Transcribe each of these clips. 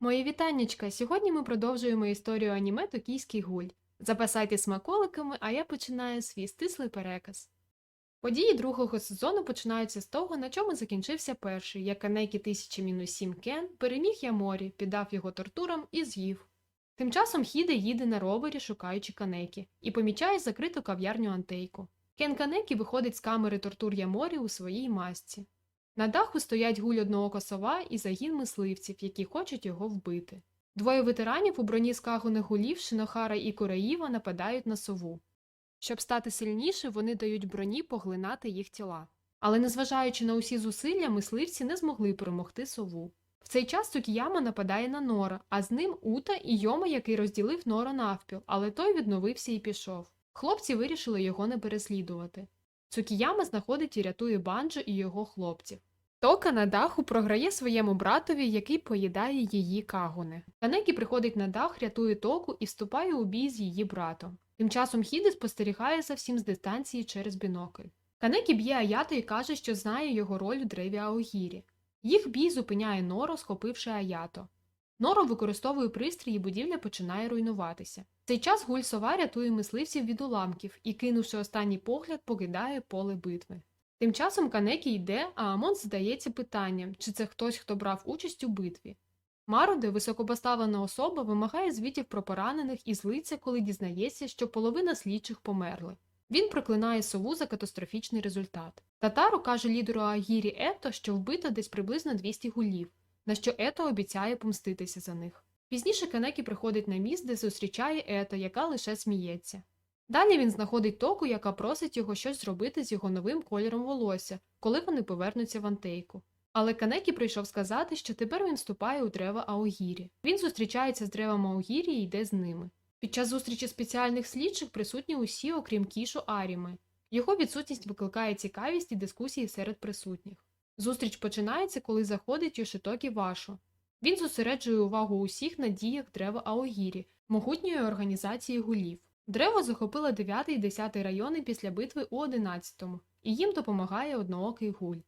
Мої вітаннячка! Сьогодні ми продовжуємо історію аніме Токійський гуль. Запасайте смаколиками, а я починаю свій стислий переказ. Події другого сезону починаються з того, на чому закінчився перший, як Канекі 1000-7 Кен переміг Яморі, піддав його тортурам і з'їв. Тим часом Хіде їде на ровері, шукаючи Канекі, і помічає закриту кав'ярню Антейку. Кен Канекі виходить з камери тортур Яморі у своїй масці. На даху стоять гуль одного сова і загін мисливців, які хочуть його вбити. Двоє ветеранів у броні скагуних гулів Шинохара і Кураїва нападають на сову. Щоб стати сильніше, вони дають броні поглинати їх тіла. Але незважаючи на усі зусилля, мисливці не змогли перемогти сову. В цей час Цукіяма нападає на Нора, а з ним Ута і Йома, який розділив Нора навпіл, але той відновився і пішов. Хлопці вирішили його не переслідувати. Цукіяма знаходить і рятує банджо і його хлопців. Тока на даху програє своєму братові, який поїдає її кагуни. Канекі приходить на дах, рятує току і вступає у бій з її братом. Тим часом Хіде спостерігає за всім з дистанції через бінокль. Канекі б'є Аято і каже, що знає його роль у древі Аогірі. Їх бій зупиняє Норо, схопивши Аято. Норо використовує пристрій і будівля починає руйнуватися. В цей час гуль сова рятує мисливців від уламків і, кинувши останній погляд, покидає поле битви. Тим часом Канекі йде, а Амон задається питанням, чи це хтось, хто брав участь у битві. Маруде, високопоставлена особа, вимагає звітів про поранених і злиться, коли дізнається, що половина слідчих померли. Він проклинає сову за катастрофічний результат. Татару каже лідеру Агірі Ето, що вбито десь приблизно 200 гулів, на що Ето обіцяє помститися за них. Пізніше Канекі приходить на міст, де зустрічає Ето, яка лише сміється. Далі він знаходить току, яка просить його щось зробити з його новим кольором волосся, коли вони повернуться в Антейку. Але Канекі прийшов сказати, що тепер він вступає у дерева Аогірі. Він зустрічається з деревом Аогірі і йде з ними. Під час зустрічі спеціальних слідчих присутні усі, окрім кішу Аріми. Його відсутність викликає цікавість і дискусії серед присутніх. Зустріч починається, коли заходить Йошитокі Вашо. Він зосереджує увагу усіх на діях дерева Аогірі, могутньої організації гулів. Дерево захопило 9 і 10 райони після битви у 11-му, і їм допомагає одноокий гуль.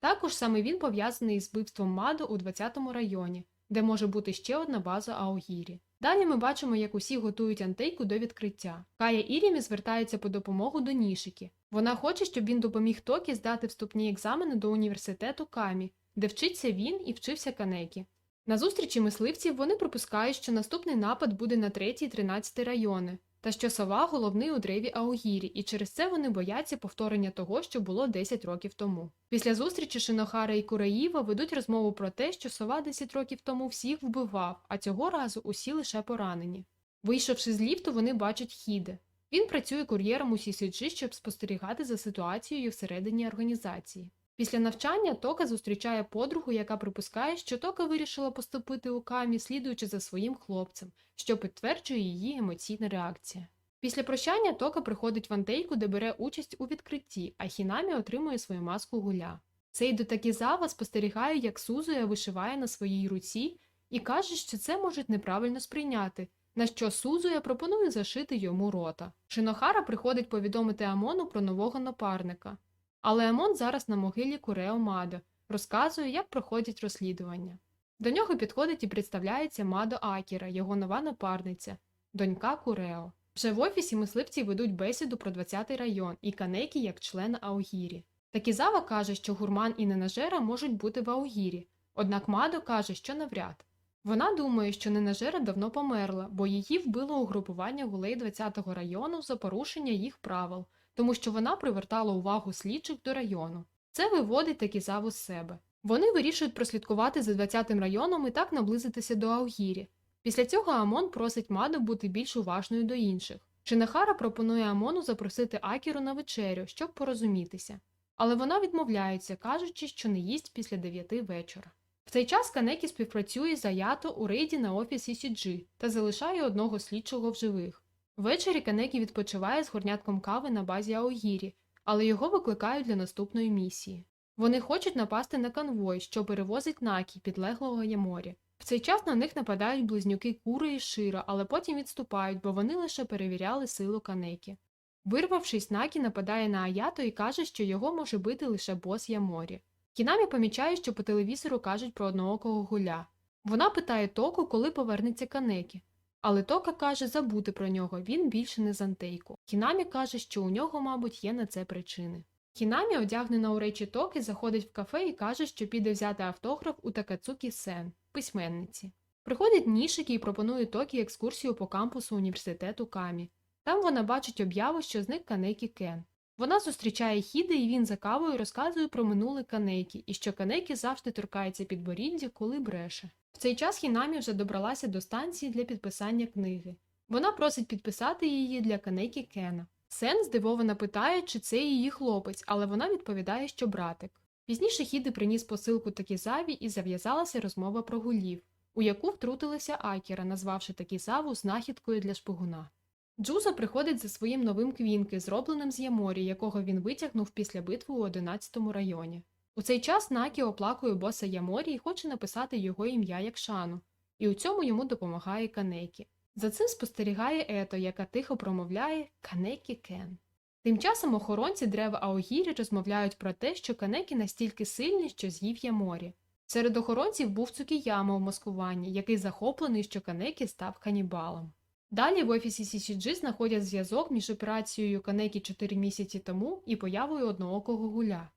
Також саме він пов'язаний з вбивством Маду у 20-му районі, де може бути ще одна база Аогірі. Далі ми бачимо, як усі готують антейку до відкриття. Кая Ірімі звертається по допомогу до Нішики. Вона хоче, щоб він допоміг Токі здати вступні екзамени до університету Камі, де вчиться він і вчився Канекі. На зустрічі мисливців вони припускають, що наступний напад буде на 3-13 райони, та що сова головний у древі Аогірі, і через це вони бояться повторення того, що було 10 років тому. Після зустрічі Шинохара і Кураїва ведуть розмову про те, що сова 10 років тому всіх вбивав, а цього разу усі лише поранені. Вийшовши з ліфту, вони бачать Хіде. Він працює кур'єром у Сісіджі, щоб спостерігати за ситуацією всередині організації. Після навчання Тока зустрічає подругу, яка припускає, що Тока вирішила поступити у камі, слідуючи за своїм хлопцем, що підтверджує її емоційна реакція. Після прощання Тока приходить в Антейку, де бере участь у відкритті, а Хінамі отримує свою маску гуля. Сейдо Такізава спостерігає, як Сузуя вишиває на своїй руці і каже, що це можуть неправильно сприйняти, на що Сузуя пропонує зашити йому рота. Шинохара приходить повідомити Амону про нового напарника. Але Амон зараз на могилі Курео Мадо, розказує, як проходять розслідування. До нього підходить і представляється Мадо Акіра, його нова напарниця, донька Курео. Вже в офісі мисливці ведуть бесіду про 20-й район і Канекі як член Аогірі. Такізава каже, що гурман і ненажера можуть бути в Аогірі, однак Мадо каже, що навряд. Вона думає, що ненажера давно померла, бо її вбило угрупування гулей 20-го району за порушення їх правил, тому що вона привертала увагу слідчих до району. Це виводить Такізаву з себе. Вони вирішують прослідкувати за 20-м районом і так наблизитися до Аогірі. Після цього Амон просить Маду бути більш уважною до інших. Шинахара пропонує Амону запросити Акіру на вечерю, щоб порозумітися. Але вона відмовляється, кажучи, що не їсть після 9 вечора. В цей час Канекі співпрацює з Аято у рейді на офісі Сіджі та залишає одного слідчого в живих. Ввечері Канекі відпочиває з горнятком кави на базі Аогірі, але його викликають для наступної місії. Вони хочуть напасти на конвой, що перевозить Накі, підлеглого Яморі. В цей час на них нападають близнюки Кури і Шира, але потім відступають, бо вони лише перевіряли силу Канекі. Вирвавшись, Накі нападає на Аято і каже, що його може бити лише бос Яморі. Кінамі помічає, що по телевізору кажуть про одноокого гуля. Вона питає Току, коли повернеться Канекі. Але Тока каже забути про нього, він більше не з Антейку. Хінамі каже, що у нього, мабуть, є на це причини. Хінамі, одягнена у речі Токи, заходить в кафе і каже, що піде взяти автограф у Такацукі Сен, письменниці. Приходить Нішики і пропонує Токі екскурсію по кампусу університету Камі. Там вона бачить об'яву, що зник Канекі Кен. Вона зустрічає Хіде, і він за кавою розказує про минуле Канекі, і що Канекі завжди торкається підборіддя, коли бреше. В цей час Хінамі вже добралася до станції для підписання книги. Вона просить підписати її для Канекі Кена. Сен здивовано питає, чи це її хлопець, але вона відповідає, що братик. Пізніше Хіде приніс посилку Такізаві і зав'язалася розмова про гулів, у яку втрутилася Акіра, назвавши Такізаву знахідкою для шпигуна. Джуза приходить за своїм новим квінки, зробленим з Яморі, якого він витягнув після битви у 11-му районі. У цей час Накі оплакує боса Яморі і хоче написати його ім'я як шану, і у цьому йому допомагає Канекі. За цим спостерігає Ето, яка тихо промовляє Канекі Кен. Тим часом охоронці дерев Аогірі розмовляють про те, що Канекі настільки сильний, що з'їв Яморі. Серед охоронців був Цукіяма у маскуванні, який захоплений, що Канекі став канібалом. Далі в офісі CCG знаходять зв'язок між операцією Канекі 4 місяці тому і появою одноокого гуля.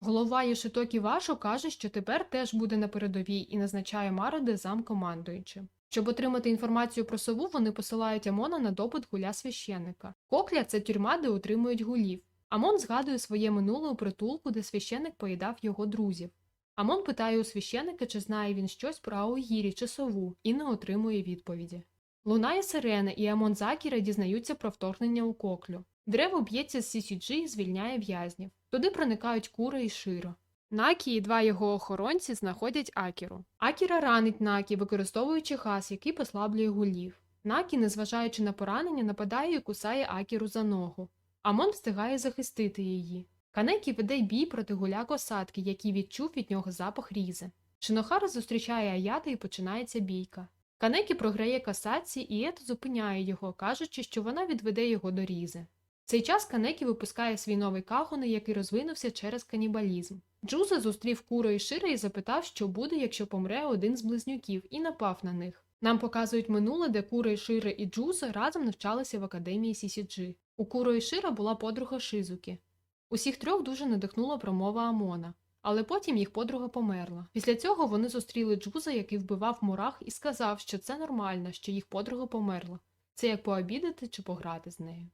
Голова Йошитокі Вашо каже, що тепер теж буде на передовій і назначає Мароде замкомандуючим. Щоб отримати інформацію про сову, вони посилають Амона на допит гуля священника. Кокля це тюрма, де утримують гулів. Амон згадує своє минуле у притулку, де священик поїдав його друзів. Амон питає у священика, чи знає він щось про Аогірі чи сову, і не отримує відповіді. Лунає сирена, і Амон Закіра дізнаються про вторгнення у коклю. Дерево б'ється з CCG і звільняє в'язнів. Туди проникають Кура і Широ. Накі і два його охоронці знаходять Акіру. Акіра ранить Накі, використовуючи газ, який послаблює гулів. Накі, незважаючи на поранення, нападає і кусає Акіру за ногу. Амон встигає захистити її. Канекі веде бій проти гуля косатки, який відчув від нього запах різи. Шинохара зустрічає Аята і починається бійка. Канекі програє касаці, і Ето зупиняє його, кажучи, що вона відведе його до різи. В цей час Канекі випускає свій новий кагони, який розвинувся через канібалізм. Джуза зустрів Куро і Шира і запитав, що буде, якщо помре один з близнюків, і напав на них. Нам показують минуле, де Куро і Шира і Джуза разом навчалися в академії CCG. У Куро і Шира була подруга Шизуки. Усіх трьох дуже надихнула промова Амона. Але потім їх подруга померла. Після цього вони зустріли Джуза, який вбивав мурах, і сказав, що це нормально, що їх подруга померла. Це як пообідати чи пограти з нею.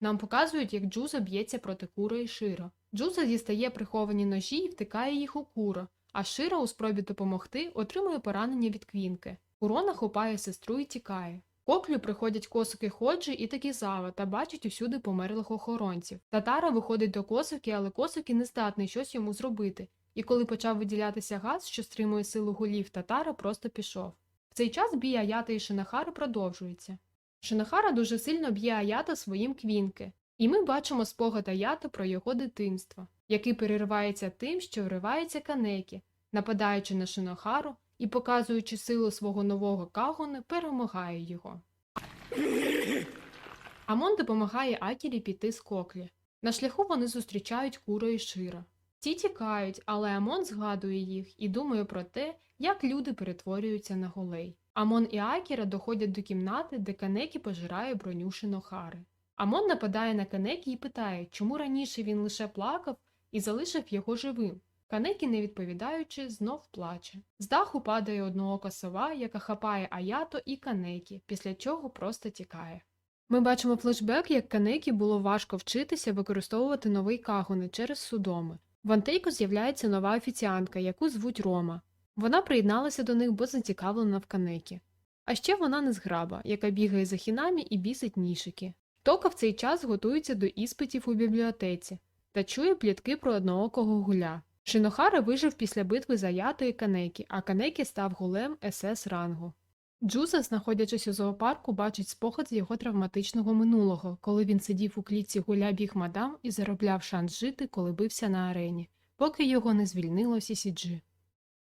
Нам показують, як Джуза б'ється проти Кура і Широ. Джуза дістає приховані ножі і втикає їх у Кура, а Широ у спробі допомогти отримує поранення від квінки. Курона хопає сестру і тікає. Коклю приходять косики Ходжі і Такізава та бачать усюди померлих охоронців. Татара виходить до косики, але косики не здатний щось йому зробити. І коли почав виділятися газ, що стримує силу гулів, татара просто пішов. В цей час бій Аята і Шинахари продовжується. Шинахара дуже сильно б'є Аята своїм квінки, і ми бачимо спогад Аята про його дитинство, який переривається тим, що вривається канекі, нападаючи на Шинохару і, показуючи силу свого нового кагони, перемагає його. Амон допомагає Акірі піти з коклі. На шляху вони зустрічають Куро і Шира. Ті тікають, але Амон згадує їх і думає про те, як люди перетворюються на голей. Амон і Акіра доходять до кімнати, де Канекі пожирає броню Шинохари. Амон нападає на Канекі і питає, чому раніше він лише плакав і залишив його живим. Канекі, не відповідаючи, знов плаче. З даху падає одноока сова, яка хапає Аято і Канекі, після чого просто тікає. Ми бачимо флешбек, як Канекі було важко вчитися використовувати новий кагони через судоми. В Антейку з'являється нова офіціантка, яку звуть Рома. Вона приєдналася до них, бо зацікавлена в канекі. А ще вона незграба, яка бігає за хінамі і бісить нішики. Тока в цей час готується до іспитів у бібліотеці та чує плітки про одноокого гуля. Шинохара вижив після битви за Ято і Канекі, а Канекі став гулем СС рангу. Джуза, знаходячись у зоопарку, бачить спогад з його травматичного минулого, коли він сидів у клітці гуля біг мадам і заробляв шанс жити, коли бився на арені, поки його не звільнило CCG.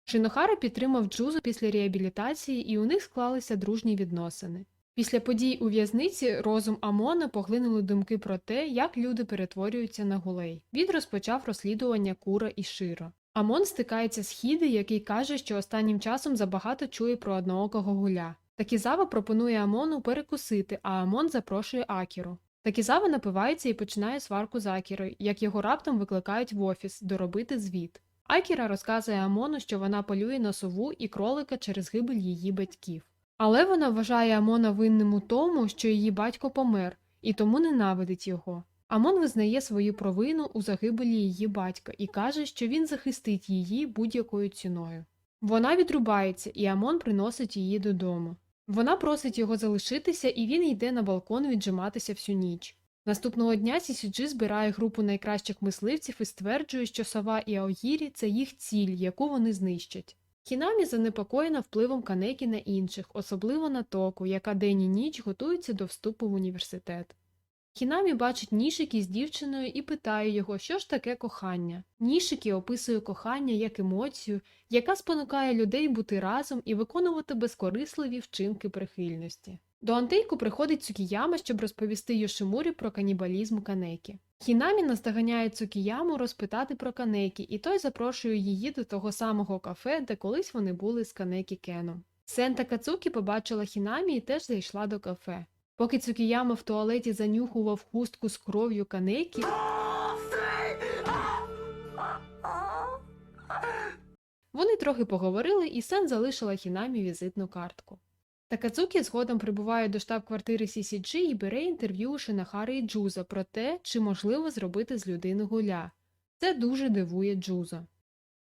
Шинохара підтримав Джузу після реабілітації, і у них склалися дружні відносини. Після подій у в'язниці розум Амона поглинули думки про те, як люди перетворюються на гулей. Він розпочав розслідування Кура і Широ. Амон стикається з Хіди, який каже, що останнім часом забагато чує про одноокого гуля. Такізава пропонує Амону перекусити, а Амон запрошує Акіру. Такізава напивається і починає сварку з Акірою, як його раптом викликають в офіс доробити звіт. Акіра розказує Амону, що вона полює на сову і кролика через гибель її батьків. Але вона вважає Амона винним у тому, що її батько помер, і тому ненавидить його. Амон визнає свою провину у загибелі її батька і каже, що він захистить її будь-якою ціною. Вона відрубається, і Амон приносить її додому. Вона просить його залишитися, і він йде на балкон віджиматися всю ніч. Наступного дня Сісіджі збирає групу найкращих мисливців і стверджує, що сова і Аогірі це їх ціль, яку вони знищать. Хінамі занепокоєна впливом Канекі на інших, особливо на току, яка день і ніч готується до вступу в університет. Хінамі бачить Нішики з дівчиною і питає його, що ж таке кохання. Нішики описує кохання як емоцію, яка спонукає людей бути разом і виконувати безкорисливі вчинки прихильності. До Антейку приходить Цукіяма, щоб розповісти Йошимурі про канібалізм Канекі. Хінамі наздоганяє Цукіяму розпитати про Канекі, і той запрошує її до того самого кафе, де колись вони були з Канекі Кеном. Сента Кацукі побачила Хінамі і теж зайшла до кафе. Поки Цукіяма в туалеті занюхував хустку з кров'ю Канекі, вони трохи поговорили, і Сен залишила Хінамі візитну картку. Такацукі згодом прибуває до штаб-квартири CCG і бере інтерв'ю у Шинахари і Джуза про те, чи можливо зробити з людини гуля. Це дуже дивує Джуза.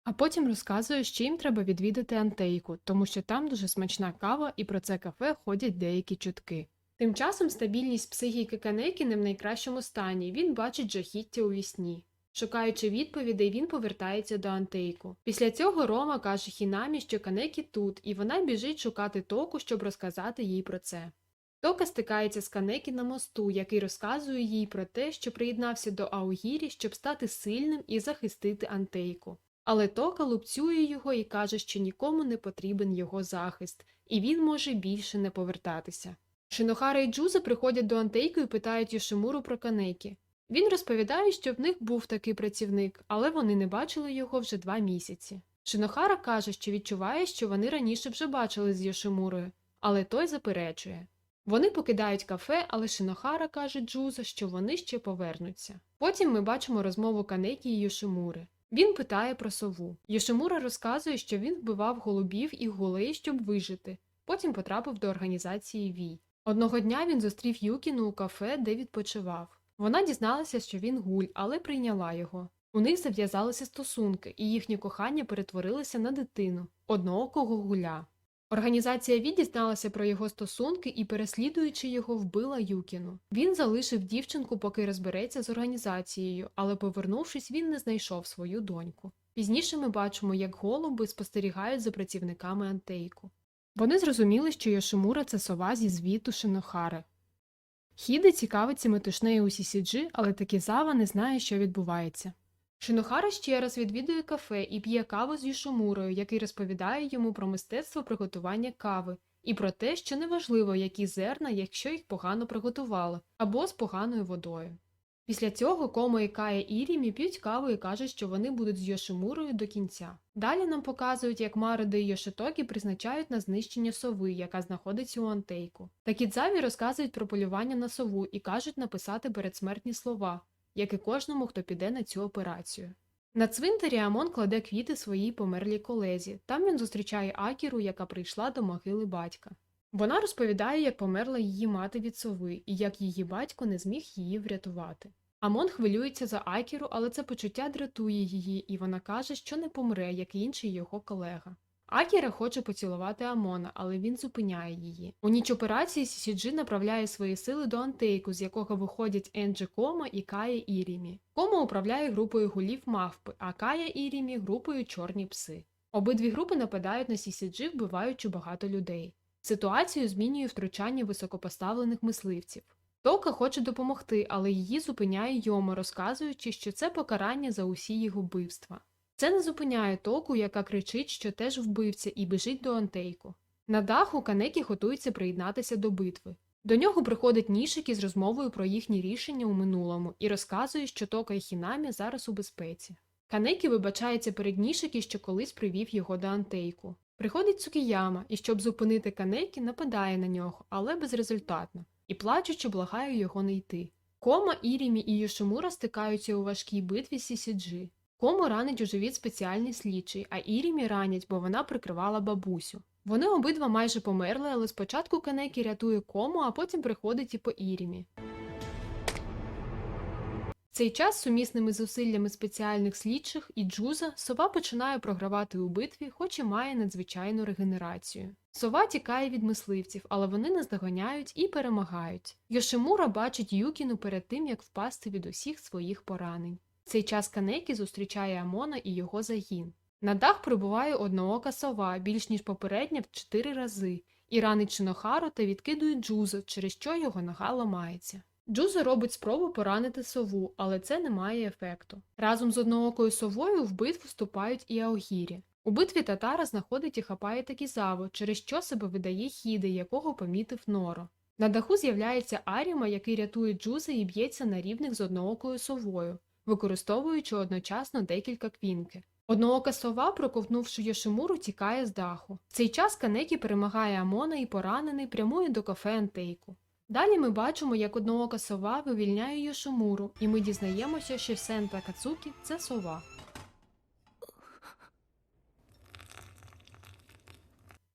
А потім розказує, що їм треба відвідати Антейку, тому що там дуже смачна кава і про це кафе ходять деякі чутки. Тим часом стабільність психіки Канекі не в найкращому стані, він бачить жахіття у вісні. Шукаючи відповідей, він повертається до Антейку. Після цього Рома каже Хінамі, що Канекі тут, і вона біжить шукати току, щоб розказати їй про це. Тока стикається з Канекі на мосту, який розказує їй про те, що приєднався до Аугірі, щоб стати сильним і захистити Антейку. Але Тока лупцює його і каже, що нікому не потрібен його захист, і він може більше не повертатися. Шинохара і Джуза приходять до Антейку і питають Йошимуру про Канекі. Він розповідає, що в них був такий працівник, але вони не бачили його вже два місяці. Шинохара каже, що відчуває, що вони раніше вже бачили з Йошимурою, але той заперечує. Вони покидають кафе, але Шинохара каже Джуза, що вони ще повернуться. Потім ми бачимо розмову Канекі і Йошимури. Він питає про сову. Йошимура розказує, що він вбивав голубів і гулей, щоб вижити. Потім потрапив до організації Вій. Одного дня він зустрів Юкіну у кафе, де відпочивав. Вона дізналася, що він гуль, але прийняла його. У них зав'язалися стосунки, і їхнє кохання перетворилося на дитину одноокого гуля. Організація Ві дізналася про його стосунки і, переслідуючи його, вбила Юкіну. Він залишив дівчинку, поки розбереться з організацією, але, повернувшись, він не знайшов свою доньку. Пізніше ми бачимо, як голуби спостерігають за працівниками Антейку. Вони зрозуміли, що Йошимура це сова зі звіту Шинохари. Хіде цікавиться метушнею у CCG, але Такізава не знає, що відбувається. Шинохара ще раз відвідує кафе і п'є каву з Юшомурою, який розповідає йому про мистецтво приготування кави і про те, що неважливо, які зерна, якщо їх погано приготували, або з поганою водою. Після цього Комо і Кая Ірімі п'ють каву і кажуть, що вони будуть з Йошимурою до кінця. Далі нам показують, як Мариди і Йошитокі призначають на знищення сови, яка знаходиться у Антейку. Такідзаві розказують про полювання на сову і кажуть написати передсмертні слова, як і кожному, хто піде на цю операцію. На цвинтарі Амон кладе квіти своїй померлій колезі. Там він зустрічає Акіру, яка прийшла до могили батька. Вона розповідає, як померла її мати від сови і як її батько не зміг її врятувати. Амон хвилюється за Акіру, але це почуття дратує її, і вона каже, що не помре, як інший його колега. Акіра хоче поцілувати Амона, але він зупиняє її. У ніч операції Сісіджі направляє свої сили до Антейку, з якого виходять Енджі Кома і Кая Ірімі. Кома управляє групою гулів мавпи, а Кая Ірімі групою чорні пси. Обидві групи нападають на Сісіджі, вбиваючи багато людей. Ситуацію змінює втручання високопоставлених мисливців. Тока хоче допомогти, але її зупиняє Йома, розказуючи, що це покарання за усі його вбивства. Це не зупиняє току, яка кричить, що теж вбивця, і біжить до Антейку. На даху Канекі готується приєднатися до битви. До нього приходить Нішик із розмовою про їхні рішення у минулому і розказує, що Тока і Хінамі зараз у безпеці. Канекі вибачається перед Нішики, що колись привів його до Антейку. Приходить Цукіяма і, щоб зупинити Канекі, нападає на нього, але безрезультатно, і плачучи благає його не йти. Кома, Ірімі і Йошимура стикаються у важкій битві Сісіджі. Кому ранить у живіт спеціальний слідчий, а Ірімі ранять, бо вона прикривала бабусю. Вони обидва майже померли, але спочатку Канекі рятує кому, а потім приходить і по Ірімі. Цей час сумісними зусиллями спеціальних слідчих і Джуза сова починає програвати у битві, хоч і має надзвичайну регенерацію. Сова тікає від мисливців, але вони наздоганяють і перемагають. Йошимура бачить Юкіну перед тим, як впасти від усіх своїх поранень. Цей час Канекі зустрічає Амона і його загін. На дах прибуває одноока сова більш ніж попередня в чотири рази, і ранить Шинохару та відкидує Джузо, через що його нога ламається. Джузо робить спробу поранити сову, але це не має ефекту. Разом з одноокою совою в битву вступають і Аогірі. У битві татара знаходить і хапає Такізаву, через що себе видає хіди, якого помітив Норо. На даху з'являється Аріма, який рятує Джуза і б'ється на рівних з одноокою совою, використовуючи одночасно декілька квінки. Одноока сова, проковтнувши Йошимуру, тікає з даху. В цей час Канекі перемагає Амона і поранений прямує до кафе Антейку. Далі ми бачимо, як одноока сова вивільняє Йошимуру, і ми дізнаємося, що Сен та Кацукі – це сова.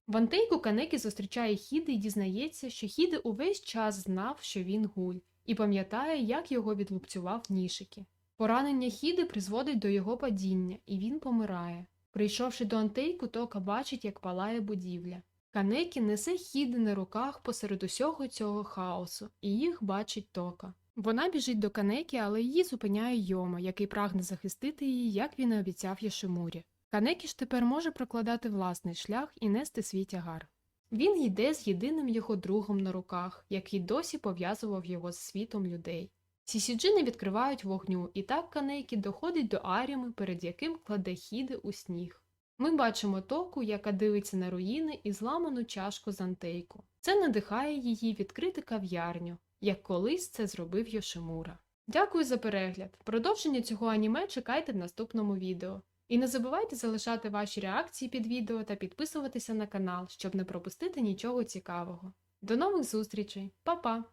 В Антейку Канекі зустрічає Хіди і дізнається, що Хіди увесь час знав, що він гуль, і пам'ятає, як його відлупцював Нішики. Поранення Хіди призводить до його падіння, і він помирає. Прийшовши до Антейку, Тока бачить, як палає будівля. Канекі несе Хіди на руках посеред усього цього хаосу, і їх бачить Тока. Вона біжить до Канекі, але її зупиняє Йома, який прагне захистити її, як він і обіцяв Йошимурі. Канекі ж тепер може прокладати власний шлях і нести свій тягар. Він йде з єдиним його другом на руках, який досі пов'язував його з світом людей. Сісіджи не відкривають вогню, і так Канейкі доходить до Аріми, перед яким кладе хіди у сніг. Ми бачимо току, яка дивиться на руїни і зламану чашку з антейку. Це надихає її відкрити кав'ярню, як колись це зробив Йошимура. Дякую за перегляд. Продовження цього аніме чекайте в наступному відео. І не забувайте залишати ваші реакції під відео та підписуватися на канал, щоб не пропустити нічого цікавого. До нових зустрічей, Па-па!